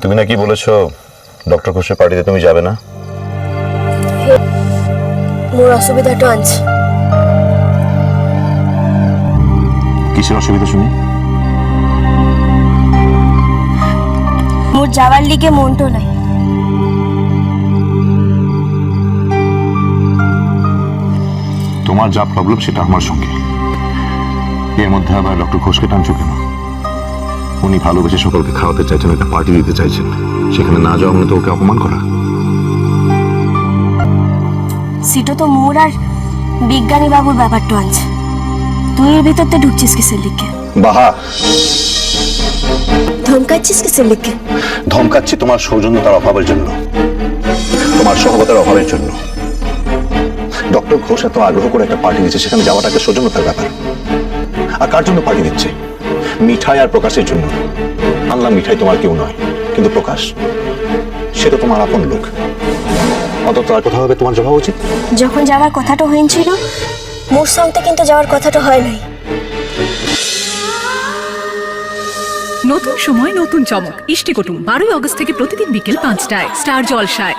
তুমি নাকি বলেছ ডক্টর ঘোষের পার্টিতে তুমি যাবে না? মোর অসুবিধাটা আছে কিসের অসুবিধা শুনি? মোর যাওয়ার লিগে মনটো নাই। তোমার যা প্রবলেম সেটা আমার সঙ্গে। এর মধ্যে আবার ডক্টর ঘোষকে টানছো কেন? উনি ভালোবেসে সকলকে খাওয়াতে চাইছেন একটা পার্টি দিতে চাইছেন। সেখানে না যাওয়া মানে তো ওকে অপমান করা। সিটো তো মোর আর বিজ্ঞানী বাবুর ব্যাপারটা আনছে। তুই এর ভিতরতে ঢুকছিস কিসের লিগে বাহা! ধমকাচ্ছিস কিসের লিগে ধমকাচ্ছি তোমার সৌজন্যতার অভাবের জন্য। তোমার সহবতার অভাবের জন্য। ডক্টর ঘোষ এত আগ্রহ করে একটা পার্টি দিচ্ছে সেখানে যাওয়াটা একটা সৌজন্যতার ব্যাপার। আর কার জন্য পার্টি দিচ্ছে? মিঠাই আর প্রকাশের জন্য। আনলাম মিঠাই তোমার কেউ নয় কিন্তু প্রকাশ। সে তো তোমার আপন লোক। অত তার কথা হবে তোমার জবাব উচিত? যখন যাওয়ার কথাটা হয়েছিল মোর সঙ্গে কিন্তু যাওয়ার কথাটা হয় নাই। নতুন সময় নতুন চমক। ইষ্টি কুটুম বারোই অগস্ট থেকে প্রতিদিন বিকেল পাঁচটায় স্টার জলসায়।